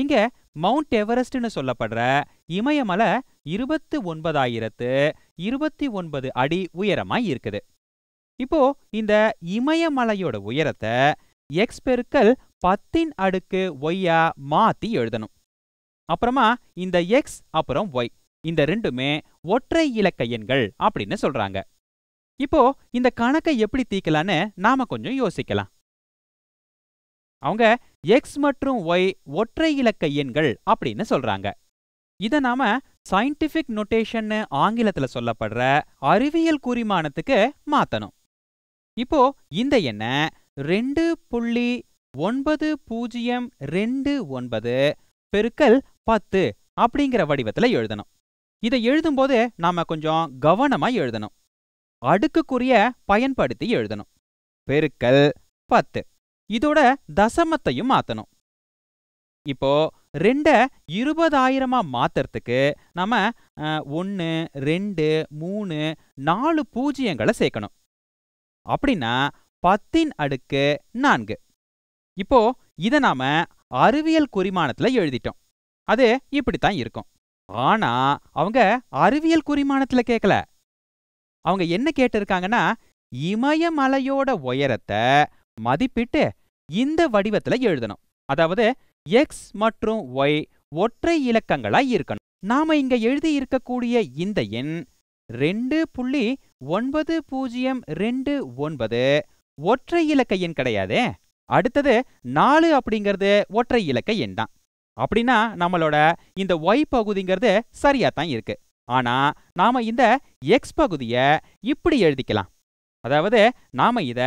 இங்க மவுண்ட் எவரெஸ்ட்னு சொல்லப்படுற இமயமலை இருபத்து ஒன்பதாயிரத்து இருபத்தி ஒன்பது அடி உயரமா இருக்குது. இப்போ இந்த இமயமலையோட உயரத்தை எக்ஸ் பெருக்கல் பத்தின் அடுக்கு ஒய்யா மாத்தி எழுதணும். அப்புறமா இந்த எக்ஸ் அப்புறம் ஒய் இந்த ரெண்டுமே ஒற்றை இலக்க எண்கள் அப்படின்னு சொல்றாங்க. இப்போ இந்த கணக்கை எப்படி தீக்கலான்னு நாம கொஞ்சம் யோசிக்கலாம். அவங்க எக்ஸ் மற்றும் ஒய் ஒற்றை இலக்க எண்கள் அப்படின்னு சொல்றாங்க. இத நாம சயின்டிபிக் நொட்டேஷன்னு ஆங்கிலத்துல சொல்லப்படுற அறிவியல் குறிமானத்துக்கு மாத்தணும். இப்போ இந்த எண்ணை ரெண்டு புள்ளி ஒன்பது பூஜ்ஜியம் ரெண்டு ஒன்பது பெருக்கல் பத்து அப்படிங்கிற வடிவத்துல எழுதணும். இதை எழுதும்போது நாம கொஞ்சம் கவனமா எழுதணும். அடுக்குக்குரிய பயன்படுத்தி எழுதணும். பெருக்கல் பத்து. இதோட தசமத்தையும் மாத்தணும். இப்போ ரெண்ட இருபதாயிரமா மாத்துறதுக்கு நம்ம ஒன்று ரெண்டு மூணு நாலு பூஜ்ஜியங்களை சேர்க்கணும். அப்படின்னா பத்தின் அடுக்கு நான்கு. இப்போ இதை நாம அறிவியல் குறிமானத்துல எழுதிட்டோம். அது இப்படித்தான் இருக்கும். ஆனா அவங்க அறிவியல் குறிமானத்துல கேட்கல அவங்க என்ன கேட்டிருக்காங்கன்னா இமயமலையோட உயரத்தை மதிப்பிட்டு இந்த வடிவத்துல எழுதணும். அதாவது எக்ஸ் மற்றும் ஒய் ஒற்றை இலக்கங்களா இருக்கணும். நாம இங்க எழுதி இருக்கக்கூடிய இந்த எண் ரெண்டு புள்ளி ஒன்பது பூஜ்ஜியம் ரெண்டு ஒன்பது ஒற்றை இலக்க எண் கிடையாதே. அடுத்தது நாலு அப்படிங்கிறது ஒற்றை இலக்க எண் தான். அப்படின்னா நம்மளோட இந்த ஒய் பகுதிங்கிறது சரியா தான் இருக்கு. ஆனா நாம இந்த எக்ஸ் பகுதிய இப்படி எழுதிக்கலாம். அதாவது நாம இத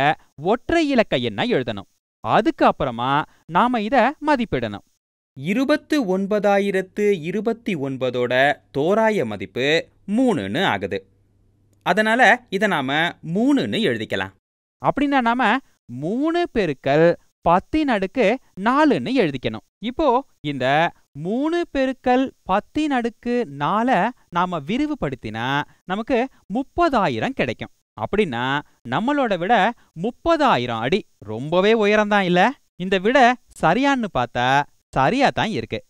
ஒற்றை இலக்க எண்ணா எழுதணும். அதுக்கு அப்புறமா நாம இத மதிப்பிடணும். இருபத்து ஒன்பதாயிரத்து இருபத்தி ஒன்பதோட தோராய மதிப்பு மூணுன்னு ஆகுது. அதனால இத நாம மூணுன்னு எழுதிக்கலாம். அப்படின்னா நாம மூணு பெருக்கல் பத்தின் அடுக்கு நாலுன்னு எழுதிக்கணும். இப்போ இந்த மூணு பெருக்கல் பத்தின் அடுக்கு நால நாம விரிவுபடுத்தினா நமக்கு முப்பதாயிரம் கிடைக்கும். அப்படின்னா நம்மளோட விட முப்பதாயிரம் அடி ரொம்பவே உயரம்தான் இல்ல? இந்த விட சரியான்னு பார்த்தா சரியா தான் இருக்கு.